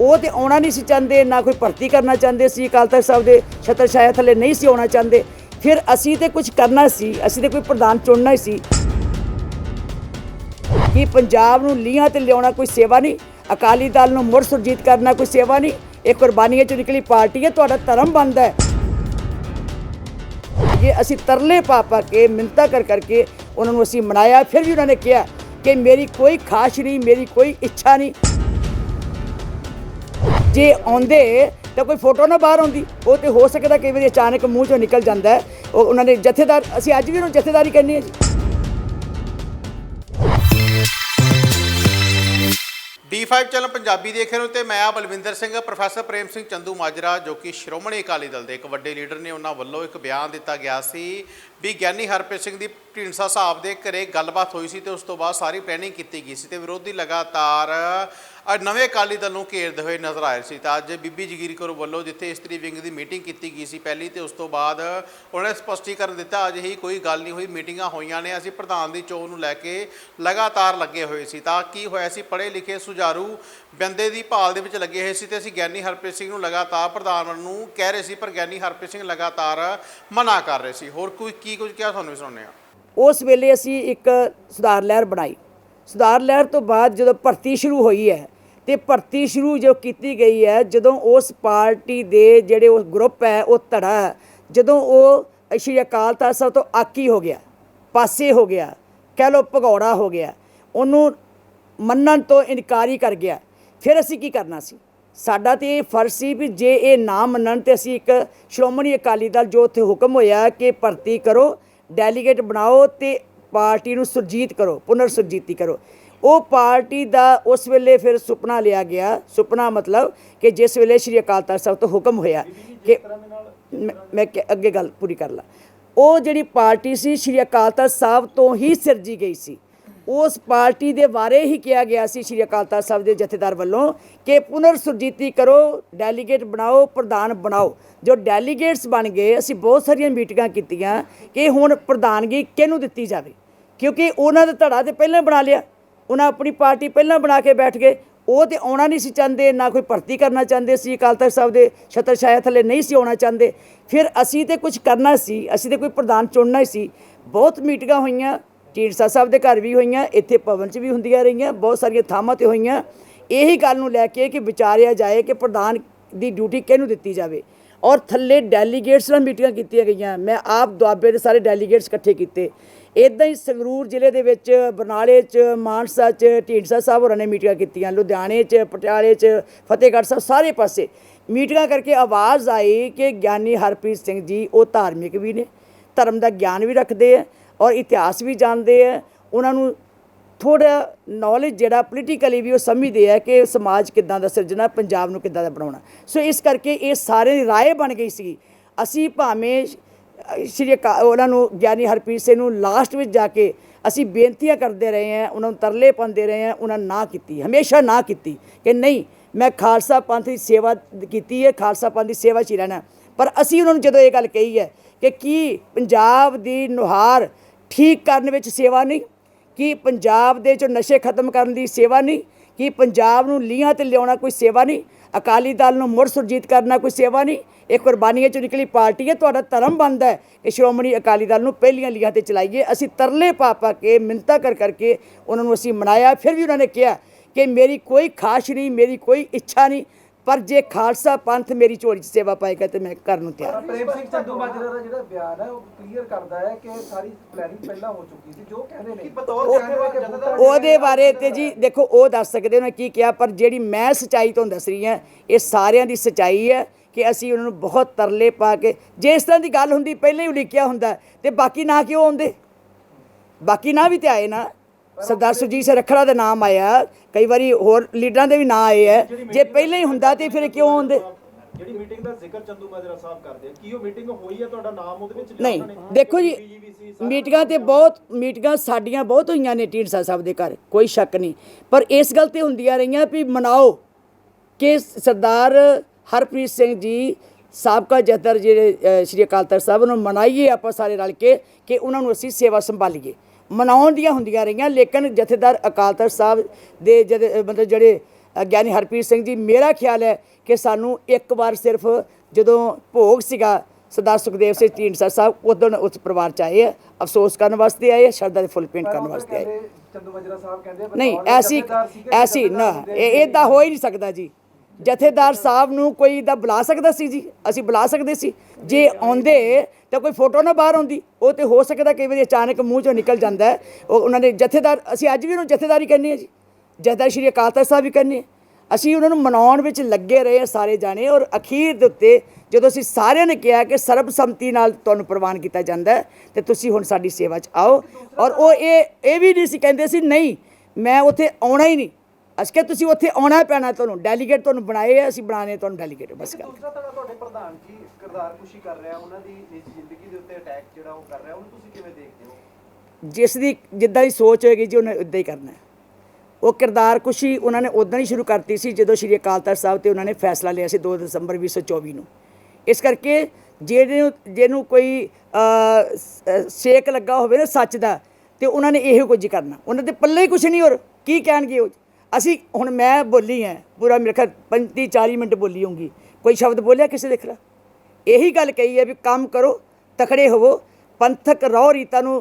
ਉਹ ਤੇ ਆਉਣਾ ਨਹੀਂ ਸੀ ਚਾਹੁੰਦੇ, ਨਾ ਕੋਈ ਭਰਤੀ ਕਰਨਾ ਚਾਹੁੰਦੇ ਸੀ, ਅਕਾਲ ਤਖਤ ਸਾਹਿਬ ਦੇ ਛਤਰ ਛਾਇਆ ਥੱਲੇ ਨਹੀਂ ਸੀ ਆਉਣਾ ਚਾਹੁੰਦੇ। ਫਿਰ ਅਸੀਂ ਤੇ ਕੁਝ ਕਰਨਾ ਸੀ, ਅਸੀਂ ਤੇ ਕੋਈ ਪ੍ਰਧਾਨ ਚੁਣਨਾ ਹੀ ਸੀ। ਕਿ ਪੰਜਾਬ ਨੂੰ ਲੀਹਾਂ ਤੇ ਲਿਆਉਣਾ ਕੋਈ ਸੇਵਾ ਨਹੀਂ, ਅਕਾਲੀ ਦਲ ਨੂੰ ਮੁੜ ਸੁਰਜੀਤ ਕਰਨਾ ਕੋਈ ਸੇਵਾ ਨਹੀਂ, ਇਹ ਕੁਰਬਾਨੀਆਂ ਚੋਂ ਨਿਕਲੀ ਪਾਰਟੀ ਹੈ, ਤੁਹਾਡਾ ਧਰਮ ਬਣਦਾ ਹੈ। ਇਹ ਅਸੀਂ ਤਰਲੇ ਪਾ ਪਾ ਕੇ ਮਿੰਤਾ ਕਰ ਕਰਕੇ ਉਹਨਾਂ ਨੂੰ ਅਸੀਂ ਮਨਾਇਆ, ਫਿਰ ਵੀ ਉਹਨਾਂ ਨੇ ਕਿਹਾ ਕਿ ਮੇਰੀ ਕੋਈ ਖਾਸ਼ ਨਹੀਂ, ਮੇਰੀ ਕੋਈ ਇੱਛਾ ਨਹੀਂ। ਜੇ ਆਉਂਦੇ ਤਾਂ ਕੋਈ ਫੋਟੋ ਨਾ ਬਾਹਰ ਆਉਂਦੀ। ਉਹ ਤੇ ਹੋ ਸਕਦਾ ਕਈ ਵਾਰੀ ਅਚਾਨਕ ਮੂੰਹ ਚੋਂ ਨਿਕਲ ਜਾਂਦਾ ਉਹ ਉਹਨਾਂ ਨੇ ਜਥੇਦਾਰ, ਅਸੀਂ ਅੱਜ ਵੀ ਉਹਨੂੰ ਜਥੇਦਾਰੀ ਕਹਿੰਦੇ ਹਾਂ ਜੀ। D5 ਚੈਨਲ ਪੰਜਾਬੀ ਦੇਖ ਰਹੇ ਹੋ ਤੇ ਮੈਂ ਆ ਬਲਵਿੰਦਰ ਸਿੰਘ, ਪ੍ਰੋਫੈਸਰ ਪ੍ਰੇਮ ਸਿੰਘ ਚੰਦੂ ਮਾਜਰਾ, ਜੋ ਕਿ ਸ਼੍ਰੋਮਣੀ ਅਕਾਲੀ ਦਲ ਦੇ ਇੱਕ ਵੱਡੇ ਲੀਡਰ ਨੇ। ਉਹਨਾਂ ਵੱਲੋਂ ਇੱਕ ਬਿਆਨ ਦਿੱਤਾ ਗਿਆ ਸੀ ਵੀ ਗਿਆਨੀ ਹਰਪ੍ਰੀਤ ਸਿੰਘ ਦੀ ਢੀਂਡਸਾ ਸਾਹਿਬ ਦੇ ਘਰੇ ਗੱਲਬਾਤ ਹੋਈ ਸੀ ਤੇ ਉਸ ਤੋਂ ਬਾਅਦ ਸਾਰੀ ਪਲੈਨਿੰਗ ਕੀਤੀ ਗਈ ਸੀ ਤੇ ਵਿਰੋਧੀ ਲਗਾਤਾਰ ਅੱਜ ਨਵੇਂ ਅਕਾਲੀ ਦਲ ਨੂੰ ਘੇਰਦੇ ਹੋਏ ਨਜ਼ਰ ਆਏ ਸੀ। ਤਾਂ ਅੱਜ ਬੀਬੀ ਜਗੀਰ ਕੌਰ ਵੱਲੋਂ ਜਿੱਥੇ ਇਸਤਰੀ ਵਿੰਗ ਦੀ ਮੀਟਿੰਗ ਕੀਤੀ ਗਈ ਸੀ ਪਹਿਲੀ ਤੇ ਉਸ ਤੋਂ ਬਾਅਦ ਉਹਨੇ ਨੇ ਸਪਸ਼ਟੀਕਰਨ ਦਿੱਤਾ, ਅਜਿਹੀ ਕੋਈ ਗੱਲ ਨਹੀਂ ਹੋਈ ਮੀਟਿੰਗਾਂ ਹੋਈਆਂ ਨੇ। ਅਸੀਂ ਪ੍ਰਧਾਨ ਦੀ ਚੋਣ ਨੂੰ ਲੈ ਕੇ ਲਗਾਤਾਰ ਲੱਗੇ ਹੋਏ ਸੀ। ਤਾਂ ਕੀ ਹੋਇਆ ਸੀ? ਪੜ੍ਹੇ ਲਿਖੇ ਸੁਝਾਰੂ ਬੰਦੇ ਦੀ ਭਾਲ ਦੇ ਵਿੱਚ ਲੱਗੇ ਹੋਏ ਸੀ ਤੇ ਅਸੀਂ ਗਿਆਨੀ ਹਰਪ੍ਰੀਤ ਸਿੰਘ ਨੂੰ ਲਗਾਤਾਰ ਪ੍ਰਧਾਨ ਨੂੰ ਕਹਿ ਰਹੇ ਸੀ, ਪਰ ਗਿਆਨੀ ਹਰਪ੍ਰੀਤ ਸਿੰਘ ਲਗਾਤਾਰ ਮਨਾ ਕਰ ਰਹੇ ਸੀ। ਹੋਰ ਕੋਈ, ਕੀ ਕੁਝ ਕਿਹਾ? ਤੁਹਾਨੂੰ ਵੀ ਸੁਣਨੇ ਆ ਉਸ ਵੇਲੇ ਅਸੀਂ ਇੱਕ ਸੁਧਾਰ ਲਹਿਰ ਬਣਾਈ। ਸੁਧਾਰ ਲਹਿਰ ਤੋਂ ਬਾਅਦ ਜਦੋਂ ਭਰਤੀ ਸ਼ੁਰੂ ਹੋਈ ਹੈ ਤੇ ਭਰਤੀ ਸ਼ੁਰੂ ਜੋ ਕੀਤੀ ਗਈ ਹੈ, ਜਦੋਂ ਉਸ ਪਾਰਟੀ ਦੇ ਜਿਹੜੇ ਉਹ ਗਰੁੱਪ ਹੈ, ਉਹ ਧੜਾ ਜਦੋਂ ਉਹ ਸ਼੍ਰੀ ਅਕਾਲ ਤਖਤ ਸਾਹਿਬ ਤੋਂ ਆਕੀ ਹੋ ਗਿਆ, ਪਾਸੇ ਹੋ ਗਿਆ, ਕਹਿ ਲੋ ਭਗੌੜਾ ਹੋ ਗਿਆ, ਉਹਨੂੰ ਮੰਨਣ ਤੋਂ ਇਨਕਾਰੀ ਕਰ ਗਿਆ, ਫਿਰ ਅਸੀਂ ਕੀ ਕਰਨਾ ਸੀ? ਸਾਡਾ ਤੇ ਇਹ ਫਰਜ਼ ਸੀ ਵੀ ਜੇ ਇਹ ਨਾ ਮੰਨਣ ਤੇ ਅਸੀਂ ਇੱਕ ਸ਼੍ਰੋਮਣੀ ਅਕਾਲੀ ਦਲ ਜੋ ਉੱਥੇ ਹੁਕਮ ਹੋਇਆ ਕਿ ਭਰਤੀ ਕਰੋ ਡੈਲੀਗੇਟ ਬਣਾਓ ਤੇ ਪਾਰਟੀ ਨੂੰ ਸੁਰਜੀਤ ਕਰੋ ਪੁਨਰ ਸੁਰਜੀਤੀ ਕਰੋ। ਉਹ ਪਾਰਟੀ ਦਾ ਉਸ ਵੇਲੇ ਫਿਰ ਸੁਪਨਾ ਲਿਆ ਗਿਆ। ਸੁਪਨਾ ਮਤਲਬ ਕਿ ਜਿਸ ਵੇਲੇ ਸ਼੍ਰੀ ਅਕਾਲ ਤਖਤ ਸਾਹਿਬ ਤੋਂ ਹੁਕਮ ਹੋਇਆ ਕਿ ਮੈਂ- ਅੱਗੇ ਗੱਲ ਪੂਰੀ ਕਰ ਲਾਂ। ਉਹ ਜਿਹੜੀ ਪਾਰਟੀ ਸੀ ਸ਼੍ਰੀ ਅਕਾਲ ਤਖਤ ਸਾਹਿਬ ਤੋਂ ਹੀ ਸਿਰਜੀ ਗਈ ਸੀ। ਉਸ ਪਾਰਟੀ ਦੇ ਬਾਰੇ ਹੀ ਕਿਹਾ ਗਿਆ ਸੀ ਸ਼੍ਰੀ ਅਕਾਲ ਤਖਤ ਸਾਹਿਬ ਦੇ ਜਥੇਦਾਰ ਵੱਲੋਂ ਕਿ ਪੁਨਰ ਸੁਰਜੀਤੀ ਕਰੋ ਡੈਲੀਗੇਟ ਬਣਾਓ, ਪ੍ਰਧਾਨ ਬਣਾਓ। ਜੋ ਡੈਲੀਗੇਟਸ ਬਣ ਗਏ, ਅਸੀਂ ਬਹੁਤ ਸਾਰੀਆਂ ਮੀਟਿੰਗਾਂ ਕੀਤੀਆਂ ਕਿ ਹੁਣ ਪ੍ਰਧਾਨਗੀ ਕਿਹਨੂੰ ਦਿੱਤੀ ਜਾਵੇ? ਕਿਉਂਕਿ ਉਹਨਾਂ ਦਾ ਧੜਾ ਤੇ ਪਹਿਲਾਂ ਬਣਾ ਲਿਆ। ਉਹਨਾਂ ਆਪਣੀ ਪਾਰਟੀ ਪਹਿਲਾਂ ਬਣਾ ਕੇ ਬੈਠ ਗਏ। ਉਹ ਤੇ ਆਉਣਾ ਨਹੀਂ ਸੀ ਚਾਹੁੰਦੇ, ਨਾ ਕੋਈ ਭਰਤੀ ਕਰਨਾ ਚਾਹੁੰਦੇ ਸੀ ਅਕਾਲ ਤਖਤ ਸਾਹਿਬ ਦੇ ਛਤਰ ਛਾਇਆ ਥੱਲੇ ਨਹੀਂ ਸੀ ਆਉਣਾ ਚਾਹੁੰਦੇ। ਫਿਰ ਅਸੀਂ ਤੇ ਕੁਝ ਕਰਨਾ ਸੀ, ਅਸੀਂ ਤੇ ਕੋਈ ਪ੍ਰਧਾਨ ਚੁਣਨਾ ਹੀ ਸੀ। ਬਹੁਤ ਮੀਟਿੰਗਾਂ ਹੋਈਆਂ। ਢੀਂਡਸਾ ਸਾਹਿਬ ਦੇ ਘਰ ਵੀ ਹੋਈਆਂ, ਇੱਥੇ ਭਵਨ 'ਚ ਵੀ ਹੁੰਦੀਆਂ ਰਹੀਆਂ, ਬਹੁਤ ਸਾਰੀਆਂ ਥਾਵਾਂ ਤੇ ਹੋਈਆਂ। ਇਹੀ ਗੱਲ ਨੂੰ ਲੈ ਕੇ ਕਿ ਵਿਚਾਰਿਆ ਜਾਏ ਕਿ ਪ੍ਰਧਾਨ ਦੀ ਡਿਊਟੀ ਕਿਹਨੂੰ ਦਿੱਤੀ ਜਾਵੇ। ਔਰ ਥੱਲੇ ਡੈਲੀਗੇਟਸ ਨਾਲ ਮੀਟਿੰਗਾਂ ਕੀਤੀਆਂ ਗਈਆਂ। ਮੈਂ ਆਪ ਦੁਆਬੇ ਦੇ ਸਾਰੇ ਡੈਲੀਗੇਟਸ ਇਕੱਠੇ ਕੀਤੇ। ਇਦਾਂ ਹੀ ਸੰਗਰੂਰ ਜ਼ਿਲ੍ਹੇ ਦੇ ਵਿੱਚ, ਬਰਨਾਲੇ 'ਚ, ਮਾਨਸਾ 'ਚ, ਢੀਂਡਸਾ ਸਾਹਿਬ ਹੋਰਾਂ ਨੇ ਮੀਟਿੰਗਾਂ ਕੀਤੀਆਂ। ਲੁਧਿਆਣੇ 'ਚ, ਪਟਿਆਲੇ 'ਚ, ਫਤਿਹਗੜ੍ਹ ਸਾਹਿਬ ਸਾਰੇ ਪਾਸੇ। ਮੀਟਿੰਗਾਂ ਕਰਕੇ ਆਵਾਜ਼ ਆਈ ਕਿ ਗਿਆਨੀ ਹਰਪ੍ਰੀਤ ਸਿੰਘ ਜੀ ਉਹ ਧਾਰਮਿਕ ਵੀ ਨੇ, ਧਰਮ ਦਾ ਗਿਆਨ ਵੀ ਰੱਖਦੇ ਆ। ਔਰ ਇਤਿਹਾਸ ਵੀ ਜਾਣਦੇ ਆ, ਉਹਨਾਂ ਨੂੰ ਥੋੜਾ ਨੌਲੇਜ ਜਿਹੜਾ ਪੋਲੀਟੀਕਲੀ ਵੀ ਉਹ ਸਮਝਦੇ ਆ ਕਿ ਸਮਾਜ ਕਿੱਦਾਂ ਦਾ ਸਿਰਜਣਾ, ਪੰਜਾਬ ਨੂੰ ਕਿੱਦਾਂ ਦਾ ਬਣਾਉਣਾ। ਸੋ ਇਸ ਕਰਕੇ ਇਹ ਸਾਰੇ ਦੀ ਰਾਏ ਬਣ ਗਈ ਸੀ। ਅਸੀਂ ਭਾਵੇਂ ਸ਼੍ਰੀ ਅਕਾ- ਉਹਨਾਂ ਨੂੰ ਗਿਆਨੀ ਹਰਪ੍ਰੀਤ ਸਿੰਘ ਨੂੰ ਲਾਸਟ ਵਿੱਚ ਜਾ ਕੇ ਅਸੀਂ ਬੇਨਤੀਆਂ ਕਰਦੇ ਰਹੇ ਹਾਂ, ਉਹਨਾਂ ਨੂੰ ਤਰਲੇ ਪਾਉਂਦੇ ਰਹੇ ਹਾਂ, ਉਹਨਾਂ ਨਾ ਕੀਤੀ, ਹਮੇਸ਼ਾ ਨਾ ਕੀਤੀ ਕਿ ਨਹੀਂ, ਮੈਂ ਖਾਲਸਾ ਪੰਥ ਦੀ ਸੇਵਾ ਕੀਤੀ ਹੈ, ਖਾਲਸਾ ਪੰਥ ਦੀ ਸੇਵਾ 'ਚ ਹੀ ਰਹਿਣਾ। ਪਰ ਅਸੀਂ ਉਹਨਾਂ ਨੂੰ ਜਦੋਂ ਇਹ ਗੱਲ ਕਹੀ ਹੈ ਕਿ ਕੀ ਪੰਜਾਬ ਦੀ ਨੁਹਾਰ ਠੀਕ ਕਰਨ ਵਿੱਚ ਸੇਵਾ ਨਹੀਂ, ਕੀ ਪੰਜਾਬ ਦੇ ਚੋਂ ਨਸ਼ੇ ਖਤਮ ਕਰਨ ਦੀ ਸੇਵਾ ਨਹੀਂ, ਕੀ ਪੰਜਾਬ ਨੂੰ ਲੀਹਾਂ ਤੇ ਲਿਆਉਣਾ ਕੋਈ ਸੇਵਾ ਨਹੀਂ, ਅਕਾਲੀ ਦਲ ਨੂੰ ਮੁੜ ਸੁਰਜੀਤ ਕਰਨਾ ਕੋਈ ਸੇਵਾ ਨਹੀਂ, ਇਹ ਕੁਰਬਾਨੀਆਂ ਚੋਂ ਨਿਕਲੀ ਪਾਰਟੀ ਹੈ, ਤੁਹਾਡਾ ਧਰਮ ਬਣਦਾ ਹੈ ਕਿ ਸ਼੍ਰੋਮਣੀ ਅਕਾਲੀ ਦਲ ਨੂੰ ਪਹਿਲੀਆਂ ਲੀਹਾਂ ਤੇ ਚਲਾਈਏ, ਅਸੀਂ ਤਰਲੇ ਪਾ ਪਾ ਕੇ ਮਿੰਤਾ ਕਰ ਕਰਕੇ ਉਹਨਾਂ ਨੂੰ ਅਸੀਂ ਮਨਾਇਆ, ਫਿਰ ਵੀ ਉਹਨਾਂ ਨੇ ਕਿਹਾ ਕਿ ਮੇਰੀ ਕੋਈ ਖਾਸ਼ ਨਹੀਂ, ਮੇਰੀ ਕੋਈ ਇੱਛਾ ਨਹੀਂ ਪਰ ਜੇ ਖਾਲਸਾ ਪੰਥ ਮੇਰੀ ਝੋਲੀ 'ਚ ਸੇਵਾ ਪਾਏਗਾ ਤੇ ਮੈਂ ਕਰਨ ਨੂੰ ਤਿਆਰ ਹਾਂ। ਪ੍ਰੇਮ ਸਿੰਘ ਚੰਦੂ ਮਾਜਰਾ ਦਾ ਜਿਹੜਾ ਬਿਆਨ ਹੈ ਉਹ ਕਲੀਅਰ ਕਰਦਾ ਹੈ ਕਿ ਸਾਰੀ ਪਲੈਨਿੰਗ ਪਹਿਲਾਂ ਹੋ ਚੁੱਕੀ ਸੀ ਜੋ ਕਹਿੰਦੇ ਨੇ। ਬਤੌਰ ਉਹਦੇ ਬਾਰੇ ਤੇ ਜੀ ਦੇਖੋ ਉਹ ਦੱਸ ਸਕਦੇ ਉਹਨਾਂ ਕੀ ਕਿਹਾ ਪਰ ਜਿਹੜੀ ਮੈਂ ਸਚਾਈ ਤੁਹਾਨੂੰ ਦੱਸ ਰਹੀ ਹਾਂ ਇਹ ਸਾਰਿਆਂ ਦੀ ਸਚਾਈ ਹੈ ਕਿ ਅਸੀਂ ਉਹਨਾਂ ਨੂੰ ਬਹੁਤ ਤਰਲੇ ਪਾ ਕੇ ਜੇ ਇਸ ਤਰ੍ਹਾਂ ਦੀ ਗੱਲ ਹੁੰਦੀ ਪਹਿਲਾਂ ਹੀ ਉਲੀਕਿਆ ਹੁੰਦਾ ਤੇ ਬਾਕੀ ਨਾ ਕਿਉਂ ਆਉਂਦੇ? ਬਾਕੀ ਨਾ ਵੀ ਤੇ ਆਏ ਨਾ। ਸਰਦਾਰ ਸੁਰਜੀਤ ਸਿੰਘ ਰੱਖੜਾ ਦਾ ਨਾਮ ਆਇਆ। ਕਈ ਵਾਰੀ ਹੋਰ ਲੀਡਰਾਂ ਦੇ ਵੀ ਨਾਂ ਆਏ ਹੈ ਜੇ ਪਹਿਲਾਂ ਹੀ ਹੁੰਦਾ ਤੇ ਫਿਰ ਕਿਉਂ ਆਉਂਦੇ ਜਿਹੜੀ ਮੀਟਿੰਗ ਦਾ ਜ਼ਿਕਰ ਚੰਦੂ ਮਾਜਰਾ ਸਾਹਿਬ ਕਰਦੇ ਆ ਕੀ ਉਹ ਮੀਟਿੰਗ ਹੋਈ ਹੈ ਤੁਹਾਡਾ ਨਾਮ ਉਹਦੇ ਵਿੱਚ ਨਹੀਂ? ਦੇਖੋ ਜੀ ਮੀਟਿੰਗਾਂ ਤੇ ਬਹੁਤ ਮੀਟਿੰਗਾਂ ਸਾਡੀਆਂ ਬਹੁਤ ਹੋਈਆਂ ਨੇ ਢੀਂਡਸਾ ਸਾਹਿਬ ਦੇ ਘਰ ਕੋਈ ਸ਼ੱਕ ਨਹੀਂ। ਪਰ ਇਸ ਗੱਲ ਤੇ ਹੁੰਦੀਆਂ ਰਹੀਆਂ ਵੀ ਮਨਾਓ ਕਿ ਸਰਦਾਰ ਹਰਪ੍ਰੀਤ ਸਿੰਘ ਜੀ ਸਾਬਕਾ ਜਥੇਦਾਰ ਜਿਹੜੇ ਸ਼੍ਰੀ ਅਕਾਲ ਤਖਤ ਸਾਹਿਬ ਨੂੰ ਮਨਾਈਏ ਆਪਾਂ ਸਾਰੇ ਰਲ ਕੇ ਕਿ ਉਹਨਾਂ ਨੂੰ ਅਸੀਂ ਸੇਵਾ ਸੰਭਾਲੀਏ। ਮਨਾਉਣ ਦੀਆਂ ਹੁੰਦੀਆਂ ਰਹੀਆਂ ਲੇਕਿਨ ਜਥੇਦਾਰ ਅਕਾਲ ਤਖਤ ਸਾਹਿਬ ਦੇ ਜਦ ਮਤਲਬ ਜਿਹੜੇ ਗਿਆਨੀ ਹਰਪ੍ਰੀਤ ਸਿੰਘ ਜੀ ਮੇਰਾ ਖਿਆਲ ਹੈ ਕਿ ਸਾਨੂੰ ਇੱਕ ਵਾਰ ਸਿਰਫ ਜਦੋਂ ਭੋਗ ਸੀਗਾ ਸਰਦਾਰ ਸੁਖਦੇਵ ਸਿੰਘ ਢੀਂਡਸਾ ਸਾਹਿਬ ਉਦੋਂ ਉਸ ਪਰਿਵਾਰ ਚ ਆਏ ਆ ਅਫਸੋਸ ਕਰਨ ਵਾਸਤੇ ਆਏ ਸ਼ਰਧਾ ਦੇ ਫੁੱਲ ਪੇਂਟ ਕਰਨ ਵਾਸਤੇ ਆਏ ਨਹੀਂ ਐਸੀ ਐਸੀ ਨਾ ਇਹ ਇਦਾਂ ਹੋ ਹੀ ਨਹੀਂ ਸਕਦਾ ਜੀ। ਜਥੇਦਾਰ ਸਾਹਿਬ ਨੂੰ ਕੋਈ ਦਾ ਬੁਲਾ ਸਕਦਾ ਸੀ ਜੀ? ਅਸੀਂ ਬੁਲਾ ਸਕਦੇ ਸੀ। ਜੇ ਆਉਂਦੇ ਤਾਂ ਕੋਈ ਫੋਟੋ ਨਾ ਬਾਹਰ ਆਉਂਦੀ। ਉਹ ਤੇ ਹੋ ਸਕਦਾ ਕਈ ਵਾਰੀ ਅਚਾਨਕ ਮੂੰਹ ਚੋਂ ਨਿਕਲ ਜਾਂਦਾ ਹੈ। ਉਹ ਉਹਨਾਂ ਨੇ ਜਥੇਦਾਰ, ਅਸੀਂ ਅੱਜ ਵੀ ਉਹਨੂੰ ਜਥੇਦਾਰੀ ਕਹਿੰਦੇ ਆ ਜੀ। ਜਥੇਦਾਰ ਸ਼੍ਰੀ ਅਕਾਲ ਤਖਤ ਸਾਹਿਬ ਵੀ ਕਹਿੰਦੇ ਹਾਂ। ਅਸੀਂ ਉਹਨਾਂ ਨੂੰ ਮਨਾਉਣ ਵਿੱਚ ਲੱਗੇ ਰਹੇ ਹਾਂ ਸਾਰੇ ਜਾਣੇ ਔਰ ਅਖੀਰ ਦੇ ਉੱਤੇ ਜਦੋਂ ਅਸੀਂ ਸਾਰਿਆਂ ਨੇ ਕਿਹਾ ਕਿ ਸਰਬਸੰਮਤੀ ਨਾਲ ਤੁਹਾਨੂੰ ਪ੍ਰਵਾਨ ਕੀਤਾ ਜਾਂਦਾ ਹੈ, ਤੇ ਤੁਸੀਂ ਹੁਣ ਸਾਡੀ ਸੇਵਾ 'ਚ ਆਓ। ਔਰ ਉਹ ਇਹ ਇਹ ਵੀ ਨਹੀਂ ਸੀ ਕਹਿੰਦੇ ਸੀ, ਨਹੀਂ, ਮੈਂ ਉੱਥੇ ਆਉਣਾ ਹੀ ਨਹੀਂ। ਅਸੀਂ ਕਿਹਾ ਤੁਸੀਂ ਉੱਥੇ ਆਉਣਾ ਪੈਣਾ ਤੁਹਾਨੂੰ ਡੈਲੀਗੇਟ ਤੁਹਾਨੂੰ ਬਣਾਏ ਆ ਅਸੀਂ ਬਣਾਣੇ ਤੁਹਾਨੂੰ ਡੈਲੀਗੇਟ ਬਸ ਗੱਲ। ਦੂਸਰਾ ਤੁਹਾਡਾ ਤੁਹਾਡੇ ਪ੍ਰਧਾਨ ਜੀ ਕਿਰਦਾਰ ਖੁਸ਼ੀ ਕਰ ਰਿਹਾ ਉਹਨਾਂ ਦੀ ਨਿੱਜੀ ਜ਼ਿੰਦਗੀ ਦੇ ਉੱਤੇ ਅਟੈਕ ਜਿਹੜਾ ਉਹ ਕਰ ਰਿਹਾ ਉਹਨੂੰ ਤੁਸੀਂ ਕਿਵੇਂ ਦੇਖਦੇ ਹੋ? ਜਿਸ ਦੀ ਜਿੱਦਾਂ ਦੀ ਸੋਚ ਹੋਏਗੀ ਜੀ ਉਹਨੇ ਉਦਾਂ ਹੀ ਕਰਨਾ ਉਹ ਕਿਰਦਾਰ ਕੁਸ਼ੀ ਉਹਨਾਂ ਨੇ ਉਦੋਂ ਹੀ ਸ਼ੁਰੂ ਕਰਤੀ ਸੀ ਜਦੋਂ ਸ਼੍ਰੀ ਅਕਾਲ ਤਖਤ ਸਾਹਿਬ ਤੇ ਉਹਨਾਂ ਨੇ ਫੈਸਲਾ ਲਿਆ ਸੀ 2 ਦਸੰਬਰ 2024 ਨੂੰ। ਇਸ ਕਰਕੇ ਜਿਹਨੂੰ ਜਿਹਨੂੰ ਕੋਈ ਸੇਕ ਲੱਗਾ ਹੋਵੇ ਨਾ ਸੱਚ ਦਾ ਤੇ ਉਹਨਾਂ ਨੇ ਇਹੋ ਕੁਝ ਕਰਨਾ। ਉਹਨਾਂ ਦੇ ਪੱਲੇ ਹੀ ਕੁਝ ਨਹੀਂ ਹੋਰ ਕੀ ਕਹਿਣਗੇ ਉਹ? ਅਸੀਂ ਹੁਣ ਮੈਂ ਬੋਲੀ ਹੈ ਪੂਰਾ ਮੇਰੇ ਖਿਆਲ 35 40 ਮਿੰਟ ਬੋਲੀ ਹੋਊਗੀ। ਕੋਈ ਸ਼ਬਦ ਬੋਲਿਆ ਕਿਸੇ ਦੇ ਖਿਲਾਫ? ਇਹੀ ਗੱਲ ਕਹੀ ਹੈ ਵੀ ਕੰਮ ਕਰੋ ਤਕੜੇ ਹੋਵੋ ਪੰਥਕ ਰੌ ਰੀਤਾਂ ਨੂੰ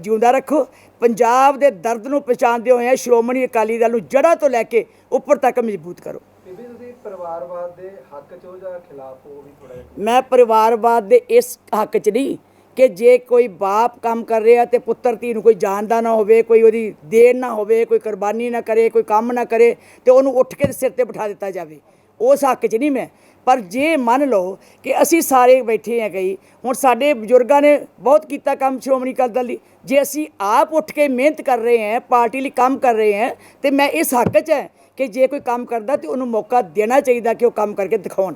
ਜਿਉਂਦਾ ਰੱਖੋ। ਪੰਜਾਬ ਦੇ ਦਰਦ ਨੂੰ ਪਛਾਣਦੇ ਹੋਏ ਸ਼੍ਰੋਮਣੀ ਅਕਾਲੀ ਦਲ ਨੂੰ ਜੜ੍ਹਾਂ ਤੋਂ ਲੈ ਕੇ ਉੱਪਰ ਤੱਕ ਮਜ਼ਬੂਤ ਕਰੋ। ਬੀਬੀ ਤੁਸੀਂ ਪਰਿਵਾਰਵਾਦ ਦੇ ਹੱਕ 'ਚ ਹੋ ਜਾਂ ਖਿਲਾਫ ਹੋ ਵੀ ਥੋੜਾ ਮੈਂ ਪਰਿਵਾਰਵਾਦ ਦੇ ਇਸ ਹੱਕ 'ਚ ਨਹੀਂ ਕਿ ਜੇ ਕੋਈ ਬਾਪ ਕੰਮ ਕਰ ਰਿਹਾ ਤੇ ਪੁੱਤਰ ਧੀ ਨੂੰ ਕੋਈ ਜਾਣਦਾ ਨਾ ਹੋਵੇ, ਕੋਈ ਉਹਦੀ ਦੇਣ ਨਾ ਹੋਵੇ, ਕੋਈ ਕੁਰਬਾਨੀ ਨਾ ਕਰੇ, ਕੋਈ ਕੰਮ ਨਾ ਕਰੇ ਤੇ ਉਹਨੂੰ ਉੱਠ ਕੇ ਸਿਰ ਤੇ ਬਿਠਾ ਦਿੱਤਾ ਜਾਵੇ। ਉਸ ਹੱਕ 'ਚ ਨਹੀਂ ਮੈਂ। ਪਰ ਜੇ ਮੰਨ ਲਓ ਕਿ ਅਸੀਂ ਸਾਰੇ ਬੈਠੇ ਆ ਕਈ ਹੁਣ ਸਾਡੇ ਬਜ਼ੁਰਗਾਂ ਨੇ ਬਹੁਤ ਕੀਤਾ ਕੰਮ ਸ਼੍ਰੋਮਣੀ ਅਕਾਲੀ ਦਲ ਲਈ ਜੇ ਅਸੀਂ ਆਪ ਉੱਠ ਕੇ ਮਿਹਨਤ ਕਰ ਰਹੇ ਹਾਂ, ਪਾਰਟੀ ਲਈ ਕੰਮ ਕਰ ਰਹੇ ਹਾਂ, ਤੇ ਮੈਂ ਇਸ ਹੱਕ 'ਚ ਹੈ ਕਿ ਜੇ ਕੋਈ ਕੰਮ ਕਰਦਾ ਤੇ ਉਹਨੂੰ ਮੌਕਾ ਦੇਣਾ ਚਾਹੀਦਾ ਕਿ ਉਹ ਕੰਮ ਕਰਕੇ ਦਿਖਾਉਣ।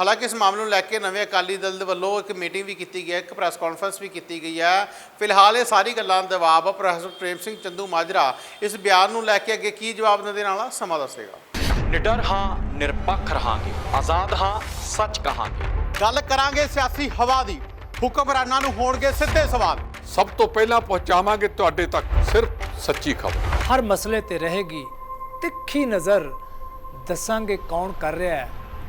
ਹਾਲਾਂਕਿ ਇਸ ਮਾਮਲੇ ਨੂੰ ਲੈ ਕੇ ਨਵੇਂ ਅਕਾਲੀ ਦਲ ਦੇ ਵੱਲੋਂ ਇੱਕ ਮੀਟਿੰਗ ਵੀ ਕੀਤੀ ਗਈ ਹੈ ਇੱਕ ਪ੍ਰੈਸ ਕਾਨਫਰੰਸ ਵੀ ਕੀਤੀ ਗਈ ਹੈ। ਫਿਲਹਾਲ ਇਹ ਸਾਰੀ ਗੱਲਾਂ ਦਾ ਜਵਾਬ ਪ੍ਰੋਫੈਸਰ ਪ੍ਰੇਮ ਸਿੰਘ ਚੰਦੂ ਮਾਜਰਾ ਇਸ ਬਿਆਨ ਨੂੰ ਲੈ ਕੇ ਅੱਗੇ ਕੀ ਜਵਾਬ ਦਿੰਦੇ ਨਾਲ ਸਮਾਂ ਦੱਸੇਗਾ। ਨਿਡਰ ਹਾਂ ਨਿਰਪੱਖ ਰਹਾਂਗੇ। ਆਜ਼ਾਦ ਹਾਂ ਸੱਚ ਕਹਾਂਗੇ। ਗੱਲ ਕਰਾਂਗੇ ਸਿਆਸੀ ਹਵਾ ਦੀ। ਹੁਕਮਰਾਨਾਂ ਨੂੰ ਹੋਣਗੇ ਸਿੱਧੇ ਸਵਾਲ। ਸਭ ਤੋਂ ਪਹਿਲਾਂ ਪਹੁੰਚਾਵਾਂਗੇ ਤੁਹਾਡੇ ਤੱਕ ਸਿਰਫ ਸੱਚੀ ਖਬਰ। ਹਰ ਮਸਲੇ ਤੇ ਰਹੇਗੀ ਤਿੱਖੀ ਨਜ਼ਰ। ਦੱਸਾਂਗੇ ਕੌਣ ਕਰ ਰਿਹਾ ਹੈ।